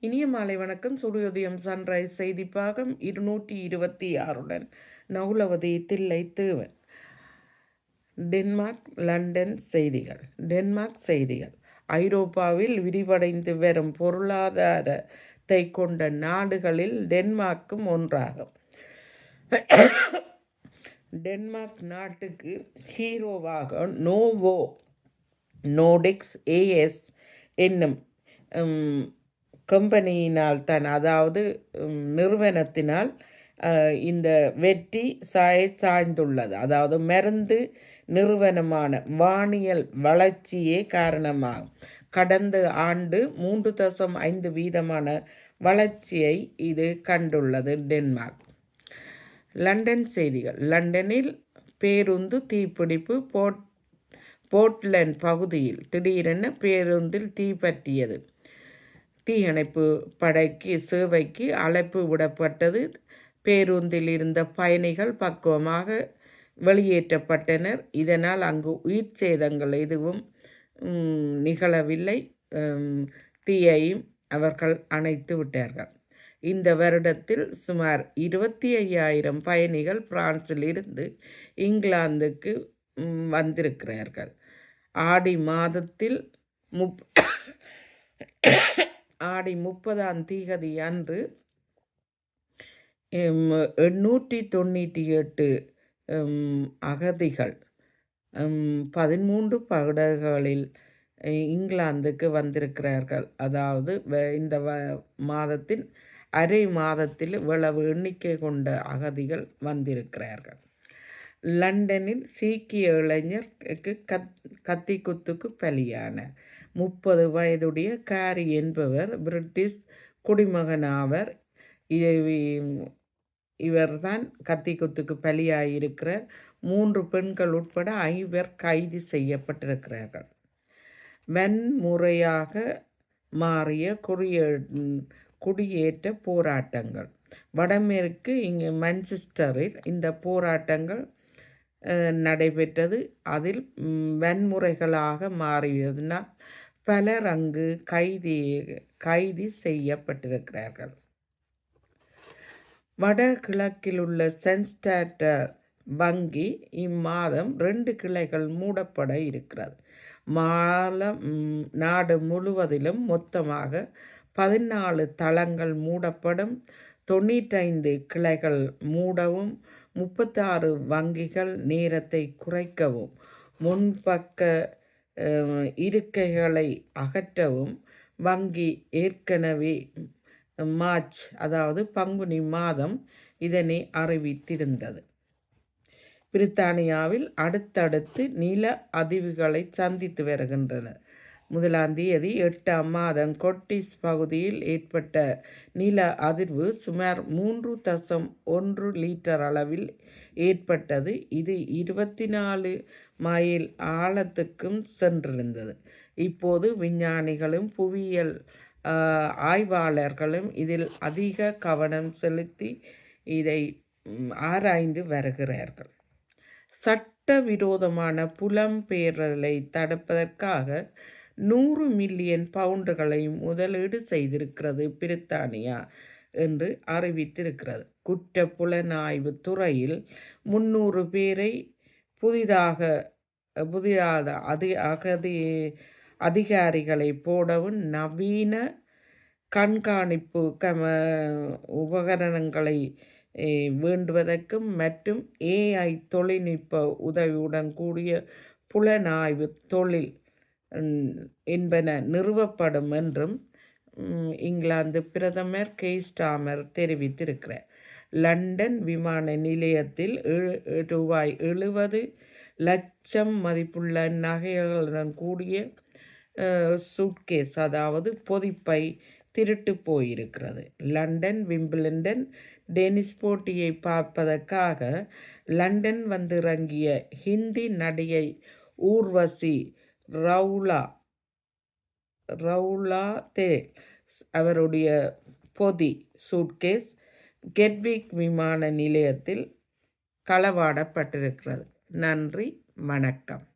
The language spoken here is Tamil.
இனிய மாலை வணக்கம். சூரியோதயம் சன்ரைஸ் செய்தி பாகம் இருநூற்றி இருபத்தி ஆறுடன் நகுலவதி தில்லை தேவன். டென்மார்க் லண்டன் செய்திகள். டென்மார்க் செய்திகள். ஐரோப்பாவில் விரிவடைந்து வரும் பொருளாதாரத்தை கொண்ட நாடுகளில் டென்மார்க்கும் ஒன்றாகும். டென்மார்க் நாட்டுக்கு ஹீரோவாக நோவோ நோடிக்ஸ் ஏஎஸ் என்னும் கம்பெனியினால் தான் அதாவது நிறுவனத்தினால் இந்த வெற்றி சாய சாய்ந்துள்ளது. அதாவது மருந்து நிறுவனமான வானியல் வளர்ச்சியே காரணமாகும். கடந்த ஆண்டு மூன்று தசம் ஐந்து வீதமான வளர்ச்சியை இது கண்டுள்ளது டென்மார்க். லண்டன் செய்திகள். லண்டனில் பேருந்து தீப்பிடிப்பு போர்ட் போர்ட்லண்ட் பகுதியில் திடீரென பேருந்தில் தீப்பற்றியது தீயணைப்பு படைக்கு சேவைக்கு அழைப்பு விடப்பட்டது. பேருந்தில் இருந்த பயணிகள் பக்குவமாக வெளியேற்றப்பட்டனர். இதனால் அங்கு உயிர் சேதங்கள் எதுவும் நிகழவில்லை. தீயையும் அவர்கள் அணைத்து விட்டார்கள். இந்த வருடத்தில் சுமார் இருபத்தி ஐயாயிரம் பயணிகள் பிரான்சில் இருந்து இங்கிலாந்துக்கு வந்திருக்கிறார்கள். ஆடி மாதத்தில் முப் ஆடி முப்பதாம் தீகதி அன்று எண்ணூற்றி தொண்ணூற்றி எட்டு அகதிகள் பதிமூன்று படகுகளில் இங்கிலாந்துக்கு வந்திருக்கிறார்கள். அதாவது இந்த மாதத்தின் அரை மாதத்தில் இவ்வளவு எண்ணிக்கை கொண்ட அகதிகள் வந்திருக்கிறார்கள். லண்டனில் சீக்கிய இளைஞர் கத் கத்திக்குத்துக்கு பலியான. முப்பது வயதுடைய காரி என்பவர் பிரிட்டிஷ் குடிமகனாவர். இவர்தான் கத்தி குத்துக்கு பலியாயிருக்கிறார். மூன்று பெண்கள் உட்பட ஐவர் கைது செய்யப்பட்டிருக்கிறார்கள். வன்முறையாக மாறிய குடியே குடியேற்ற போராட்டங்கள். வடமேற்கு இங்கே மன்செஸ்டரில் இந்த போராட்டங்கள் நடைபெற்றது. அதில் வன்முறைகளாக மாறியதுனால் பலர் அங்கு கைதி கைது செய்யப்பட்டிருக்கிறார்கள். வடகிழக்கில் உள்ள சென்ஸ்டாட்ட வங்கி இம்மாதம் ரெண்டு கிளைகள் மூடப்பட இருக்கிறது. மாலம் நாடு முழுவதிலும் மொத்தமாக பதினாலு தளங்கள் மூடப்படும். தொண்ணூற்றைந்து கிளைகள் மூடவும். முப்பத்தாறு வங்கிகள் நேரத்தை குறைக்கவும். முன்பக்க இருக்கைகளை அகற்றவும் வங்கி ஏற்கனவே மார்ச் அதாவது பங்குனி மாதம் இதனை அறிவித்திருந்தது. பிரித்தானியாவில் அடுத்தடுத்து நில அதிர்வுகளை சந்தித்து வருகின்றனர் முதலாம் தேதி எட்டாம் மாதம் கொட்டிஸ் பகுதியில் ஏற்பட்ட நில அதிர்வு சுமார் மூன்று தசம் ஒன்று லீட்டர் அளவில் ஏற்பட்டது. இது இருபத்தி நாலு மைல் ஆழத்துக்கும் சென்றிருந்தது. இப்போது விஞ்ஞானிகளும் புவியியல் ஆய்வாளர்களும் இதில் அதிக கவனம் செலுத்தி இதை ஆராய்ந்து வருகிறார்கள். சட்டவிரோதமான புலம்பெயர்தலை தடுப்பதற்காக நூறு மில்லியன் பவுண்டுகளை முதலீடு செய்திருக்கிறது பிரித்தானியா என்று அறிவித்திருக்கிறது. குற்ற புலனாய்வு துறையில் முன்னூறு பேரை புதிதாக புதிதாக அதி அகதி அதிகாரிகளை போடவும் நவீன கண்காணிப்பு கம உபகரணங்களை வேண்டுவதற்கும் மற்றும் ஏஐ தொழில்நுட்ப உதவியுடன் கூடிய புலனாய்வு தொழில் என்பன நிறுவப்படும் என்றும் இங்கிலாந்து பிரதமர் கெய்ஸ்டாமர் தெரிவித்திருக்கிறார். லண்டன் விமான நிலையத்தில் ரூபாய் எழுபது லட்சம் மதிப்புள்ள நகைகளுடன் கூடிய சூட்கேஸ் அதாவது பொதிப்பை திருட்டு போயிருக்கிறது. லண்டன் விம்பிளண்டன் டென்னிஸ் போட்டியை பார்ப்பதற்காக லண்டன் வந்திறங்கிய ஹிந்தி நடிகை ஊர்வசி ரவுலா ரவுலா தே அவருடைய பொதி சூட்கேஸ் கெட்விக் விமான நிலையத்தில் களவாடப்பட்டிருக்கிறது. நன்றி வணக்கம்.